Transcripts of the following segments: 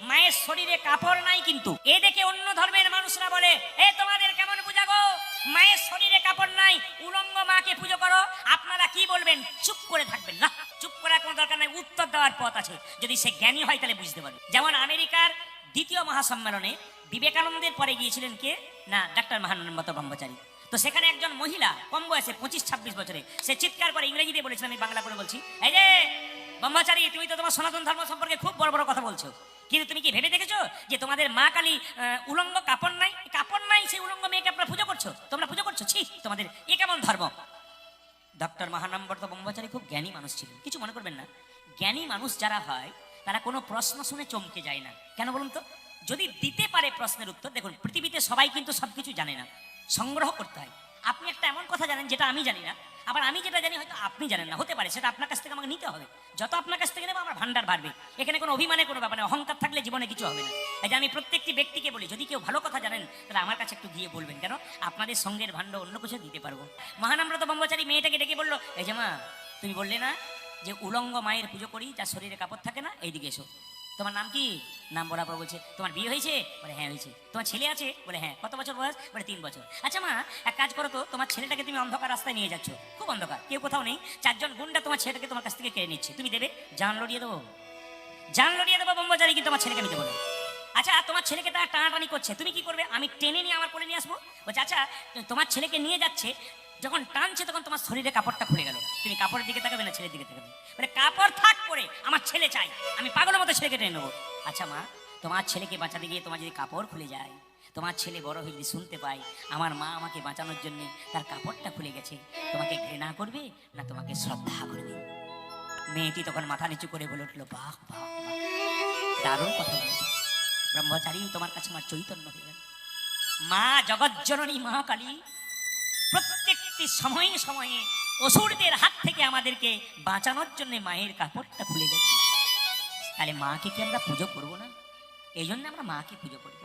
মায়ের শরীরে কাপড় নাই কিন্তু। এ দেখে অন্য ধর্মের মানুষরা বলে, এ, তোমাদের কেমন পূজা গো? মায়ের শরীরে কাপড় নাই, উলঙ্গ মাকে পুজো করো। আপনারা কি বলবেন? চুপ করে থাকবেন না। চুপ করার কোনো দরকার নাই, উত্তর দেওয়ার পথ আছে। যদি সে জ্ঞানী হয় তাহলে বুঝতে পারবে। যেমন আমেরিকার দ্বিতীয় মহাসম্মেলনে বিবেকানন্দের পরে গিয়েছিলেন কে? না, ডাক্তার মহানন্দ ব্রহ্মচারী। তো সেখানে একজন মহিলা, কম বয়সে পঁচিশ ছাব্বিশ বছরে, সে চিৎকার করে, ইংরেজিতে বলেছিলেন আমি বাংলা করে বলছি, এই যে ব্রহ্মচারী, তুমি তো তোমার সনাতন ধর্ম সম্পর্কে খুব বড় বড় কথা বলছো। কিন্তু তুমি কি ভেবে দেখেছ যে তোমাদের মা কালী উলঙ্গ কাপড় নাই? কাপড় নাই সেই উলঙ্গ মেয়েকে আপনারা পুজো করছ? তোমরা পুজো করছ? ছি, তোমাদের এ কেমন ধর্ম? ডক্টর মহানম্বর তো ব্রহ্মচারী খুব জ্ঞানী মানুষ ছিলেন। কিছু মনে করবেন না। জ্ঞানী মানুষ যারা হয়, তারা কোনো প্রশ্ন শুনে চমকে যায় না। কেন বলুন তো? যদি দিতে পারে প্রশ্নের উত্তর, দেখুন, পৃথিবীতে সবাই কিন্তু সবকিছু জানে না। সংগ্রহ করতে হয়। আপনি একটা এমন কথা জানেন যেটা আমি জানি না। আবার আমি যেটা জানি হয়তো আপনি জানেন না, হতে পারে, সেটা আপনার কাছ থেকে আমাকে নিতে হবে। যত আপনার কাছ থেকে নেব, আমার ভান্ডার বাড়বে। এখানে কোনো অভিমানে, কোনো ব্যাপার নেই অহংকার থাকলে জীবনে কিছু হবে না। যে আমি প্রত্যেকটি ব্যক্তিকে বলি, যদি কেউ ভালো কথা জানেন, তাহলে আমার কাছে একটু গিয়ে বলবেন, কেন? আপনাদের সঙ্গের ভাণ্ড অন্য কিছু দিতে পারব। মহানাম্রত ব্রহ্মচারী মেয়েটাকে ডেকে বলল, এই যে মা, তুমি বললে না যে উলঙ্গ মায়ের পুজো করি, যার শরীরে কাপড় থাকে না? এইদিকে এসো। তোমার নাম কি? নাম বলার পর বলছে, তোমার বিয়ে হয়েছে? বলে হ্যাঁ হয়েছে। তোমার ছেলে আছে? বলে হ্যাঁ। কত বছর বয়স? বলে, তিন বছর। আচ্ছা মা, এক কাজ করো তো, তোমার ছেলেটাকে তুমি অন্ধকার রাস্তায় নিয়ে যাচ্ছ। খুব অন্ধকার, কেউ কোথাও নেই। চারজন গুন্ডা তোমার ছেলেটাকে তোমার কাছ থেকে কেড়ে নিচ্ছে। তুমি দেবে? জান লড়িয়ে দেবো। জান লড়িয়ে দেবো ব্রহ্মচারী, কিন্তু তোমার ছেলেকে নিতে বলে আচ্ছা তোমার ছেলেকে তারা টানাটানি করছে। তুমি কি করবে? আমি টেনে নিয়ে আমার কোলে নিয়ে আসব? বলছে আচ্ছা তোমার ছেলেকে নিয়ে যাচ্ছে যখন টানছে তখন তোমার শরীরে কাপড়টা খুলে গেল। তুমি কাপড়ের দিকে তাকাবে না ছেলের দিকে তাকাবে? মানে কাপড় থাক করে আমার ছেলে চাই। আমি পাগলের মতো ছেলেকে টেনে নেব। আচ্ছা মা, তোমার ছেলেকে বাঁচাতে গিয়ে তোমার যদি কাপড় খুলে যায়, তোমার ছেলে বড় হয়ে যদি শুনতে পায়, আমার মা আমাকে বাঁচানোর জন্য তার কাপড়টা খুলে গেছে, তোমাকে ঘৃণা করবে না তোমাকে শ্রদ্ধা করবে? মেয়েটি তখন মাথা নিচু করে বলে উঠল, বাহ বাহ দারুণ কথা বলেছ। ব্রহ্মচারী, তোমার কাছে আমার চৈতন্য হয়ে গেল। মা, জগজ্জননী মা কালী প্রত্যেকটি সময়ে সময়ে অসুরদের হাত থেকে আমাদেরকে বাঁচানোর জন্য মায়ের কাপড়টা খুলে গেছে। তাহলে মাকে কি আমরা পুজো করব না? এই জন্য আমরা মাকে পুজো করি।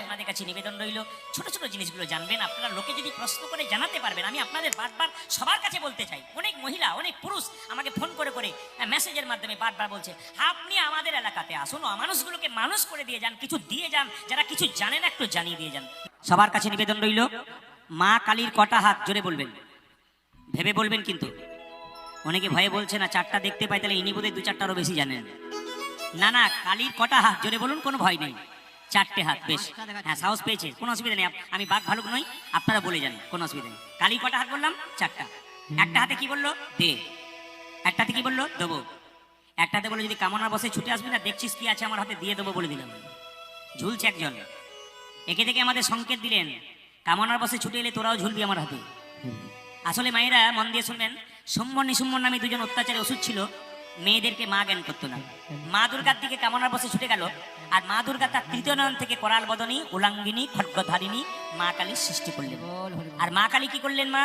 আপনাদের কাছে নিবেদন রইল ছোট ছোট জিনিসগুলো জানবেন। আপনারা লোকে যদি প্রশ্ন করে জানাতে পারবেন আমি আপনাদের বারবার সবার কাছে বলতে চাই। অনেক মহিলা অনেক পুরুষ আমাকে ফোন করে করে মেসেজের মাধ্যমে বারবার বলছে আপনি আমাদের এলাকাতে আসুন মানুষগুলোকে মানুষ করে দিয়ে যান কিছু দিয়ে যান যারা কিছু জানেন একটু জানিয়ে দিয়ে যান। সবার কাছে নিবেদন রইল। মা কালীর কটা হাত, জোরে বলবেন। ভেবে বলবেন কিন্তু। অনেকে ভয়ে বলছে না, চারটা দেখতে পাই, তাহলে ইনি বোধহয় দু চারটারও বেশি জানেন। না না, কালীর কটা হাত, জোরে বলুন, কোনো ভয় নেই। চারটে হাত, বেশ। হ্যাঁ সাহস পেয়েছে, কোনো অসুবিধা নেই। আমি বাঘ ভালুক নই, আপনারা বলে যান, কোনো অসুবিধা নেই। কালির কটা হাত বললাম? চারটা। একটা হাতে কি বলল? দে। একটাতে কি বলল? দেবো। একটাতে বলে যদি কামনা বসে ছুটে আসবি না, দেখছিস কি আছে, আমার হাতে দিয়ে দেবো বলে দিলাম। ঝুলছে একজন। একে থেকে আমাদের সংকেত দিলেন। কামনার বসে ছুটে এলে তোরাও ঝুলবি আমার হাতে। আসলে মায়েরা মন দিয়ে শুনবেন সোম্বর নিসুম্বর নামে দুজন অত্যাচারী ওষুধ ছিল মেয়েদেরকে মা জ্ঞান করতো না। মা দুর্গার দিকে কামনার বসে ছুটে গেল আর মা দুর্গা তার তৃতীয় নয়ন থেকে করাল বদনী উলাঙ্গিনী খड्গধারিণী মা কালীর সৃষ্টি করলেন। আর মা কালী কি করলেন মা?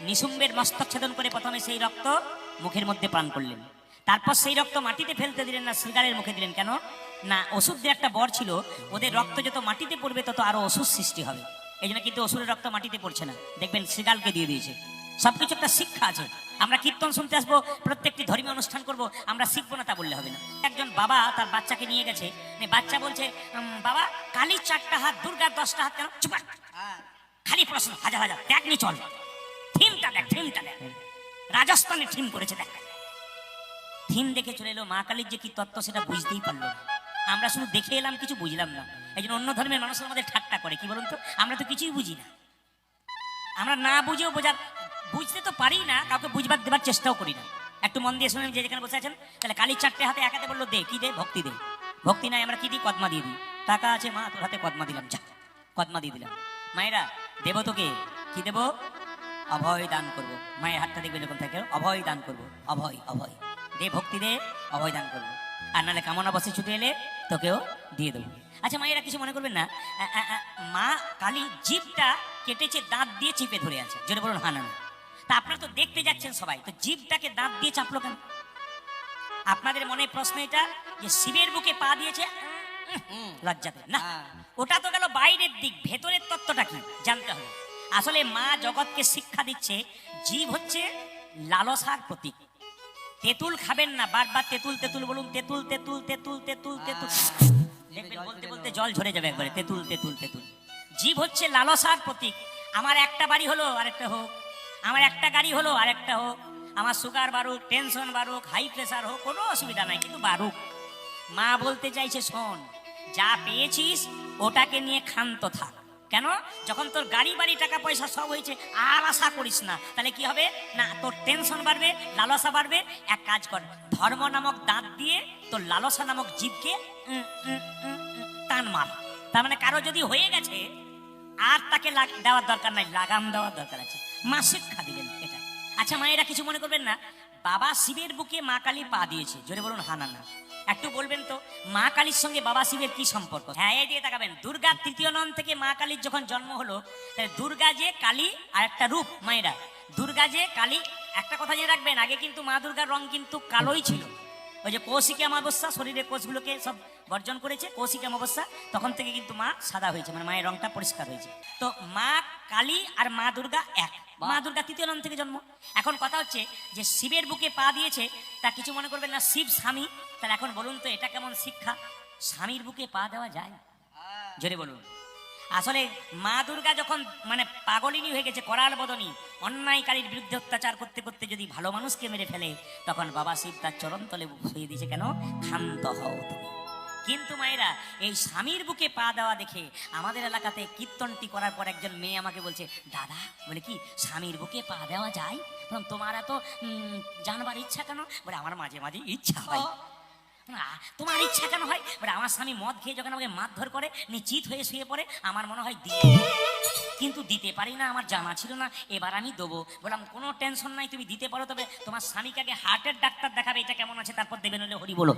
নিসুম্বের মস্তক ছেদন করে প্রথমে সেই রক্ত মুখের মধ্যে পান করলেন। তারপর সেই রক্ত মাটিতে ফেলতে দিলেন না শ্রীগারের মুখে দিলেন কেন? না ওষুধদের একটা বর ছিল ওদের রক্ত যত মাটিতে পড়বে তত আরও ওষুধ সৃষ্টি হবে। এই জন্য কিন্তু অসুরের রক্ত মাটিতে পড়ছে না। দেখবেন শ্রীগালকে দিয়ে দিয়েছে। সবকিছু একটা শিক্ষা আছে। আমরা কীর্তন শুনতে আসব প্রত্যেকটি ধর্মীয় অনুষ্ঠান করব আমরা শিখব না তা বললে হবে না। একজন বাবা তার বাচ্চাকে নিয়ে গেছে বাচ্চা বলছে বাবা কালীর চারটা হাত দুর্গার দশটা হাত কেন? চুপ হ্যাঁ, খালি প্রশ্ন হাজার হাজার। দেখ নি চল। থিমটা দেখ থিমটা দেখ। রাজস্থানে থিম করেছে দেখ। থিম দেখে চলে এলো মা কালীর যে কি তত্ত্ব সেটা বুঝতেই পারল না। আমরা শুধু দেখে এলাম, কিছু বুঝলাম না। এই জন্য অন্য ধর্মের মানুষ আমাদের ঠাট্টা করে, কি বলুন তো? আমরা তো কিছুই বুঝি না। আমরা না বুঝেও বোঝার, বুঝতে তো পারি না, কাউকে বুঝবার দেবার চেষ্টাও করি না। একটু মন দিয়ে শুনেন, যে যেখানে বসে আছেন, তাহলে কালীর চারটে হাতে একাতে বলল, দে, কি দে? ভক্তি দে। ভক্তি নাই, আমরা কি দিই? কদমা দিয়ে দিই। টাকা আছে, মা, তোর হাতে কদমা দিলাম, যা, কদমা দিয়ে দিলাম। মায়েরা, দেব তোকে। কি দেব? অভয় দান করব। মায়ের হাতটা দেখবে এরকম থাকে, অভয় দান করব। অভয় অভয়। দে, ভক্তি দে, অভয় দান করব। আর নাহলে কামনা বসে ছুটে এলে তোকেও দিয়ে দেবো। আচ্ছা মায়েরা কিছু মনে করবেন না। মা কালী জিভটা কেটেছে দাঁত দিয়ে চিপে ধরে আছে। যেটা বলুন হানা না তা আপনারা তো দেখতে যাচ্ছেন সবাই। তো জিভটাকে দাঁত দিয়ে চাপলো কেন? আপনাদের মনে প্রশ্ন এটা যে শিবের বুকে পা দিয়েছে? লজ্জাতে। না হ্যাঁ। ওটা তো গেল বাইরের দিক। ভেতরের তত্ত্বটা কি? জানতে হবে। আসলে মা জগৎকে শিক্ষা দিচ্ছে জীব হচ্ছে লালসার প্রতীক। তেঁতুল খাবেন না, বারবার তেঁতুল তেঁতুল বলুন, তেঁতুল তেঁতুল তেঁতুল তেঁতুল তেঁতুল। দেখবেন বলতে বলতে জল ঝরে যাবে একবারে, তেঁতুল তেঁতুল তেঁতুল। জীব হচ্ছে লালসার প্রতীক। আমার একটা বাড়ি হলো, আরেকটা হোক। আমার একটা গাড়ি হলো, আরেকটা হোক। আমার সুগার বাড়ুক, টেনশন বাড়ুক, হাই প্রেশার হোক, কোনো অসুবিধা নাই, কিন্তু বাড়ুক। মা বলতে চাইছে, শোন, যা পেয়েছিস, ওটাকে নিয়ে ক্ষান্ত থাক। কেন? যখন তোর গাড়ি, বাড়ি, টাকা, পয়সা সব হয়েছে, আর আশা করিস না। তাহলে কি হবে? না, তোর টেনশন বাড়বে, লালসা বাড়বে। এক কাজ কর, ধর্ম নামক দাঁত দিয়ে তোর লালসা নামক জীবকে টান মার। তার মানে কারও যদি হয়ে গেছে, আর তাকে দেওয়ার দরকার নাই, লাগাম দেওয়ার দরকার আছে। মা শিক্ষা দিলেন এটা। আচ্ছা মায়েরা কিছু মনে করবেন না? বাবা শিবের বুকে মা কালী পা দিয়েছে। জোরে বলুন হানা না একটু বলবেন তো, মা কালীর সঙ্গে বাবা শিবের কি সম্পর্ক? হ্যাঁ এই দিয়ে তাকাবেন। দুর্গার তৃতীয় নন থেকে মা কালীর যখন জন্ম হলো, তাহলে দুর্গা যে কালী আর একটা রূপ, মায়েরা। দুর্গা যে কালী, একটা কথা জেনে রাখবেন, আগে কিন্তু মা দুর্গার রং কিন্তু কালোই ছিল। ওই যে কৌশিকী অমাবস্যা শরীরের কোষগুলোকে সব বর্জন করেছে, কৌশিকী অমাবস্যা, তখন থেকে কিন্তু মা সাদা হয়েছে মানে মায়ের রংটা পরিষ্কার হয়েছে। তো মা কালী আর মা দুর্গা এক। মা দুর্গা তৃতীয় নন থেকে জন্ম। এখন কথা হচ্ছে যে শিবের বুকে পা দিয়েছে তা কিছু মনে করবেন না শিব স্বামী। তাহলে এখন বলুন তো এটা কেমন শিক্ষা? স্বামীর বুকে পা দেওয়া যায়? জোরে বলুন। আসলে মা দুর্গা যখন মানে পাগলিনী হয়ে গেছে করাল বদনী অন্যায়কারীর বিরুদ্ধে অত্যাচার করতে করতে যদি ভালো মানুষকে মেরে ফেলে তখন বাবা শিব তার চরণ তলে শুয়ে দিয়েছে কেন? ক্ষান্ত হও তুমি। কিন্তু মায়েরা এই স্বামীর বুকে পা দেওয়া দেখে আমাদের এলাকাতে কীর্তনটি করার পর একজন মেয়ে আমাকে বলছে দাদা বলে কি স্বামীর বুকে পা দেওয়া যায়? বললাম, তোমার এত জানবার ইচ্ছা কেন? বলে আমার মাঝে মাঝে ইচ্ছা হয়। না, তোমার ইচ্ছা কেন হয়? বলে আমার স্বামী মদ খেয়ে যখন আমাকে মারধর করে নিশ্চিত হয়ে শুয়ে পড়ে আমার মনে হয় দিয়ে কিন্তু দিতে পারি না আমার জানা ছিল না এবার আমি দেবো। বললাম কোনো টেনশন নাই তুমি দিতে পারো তবে তোমার স্বামীকে আগে হার্টের ডাক্তার দেখাবে এটা কেমন আছে তারপর দেবে নইলে হরি বলো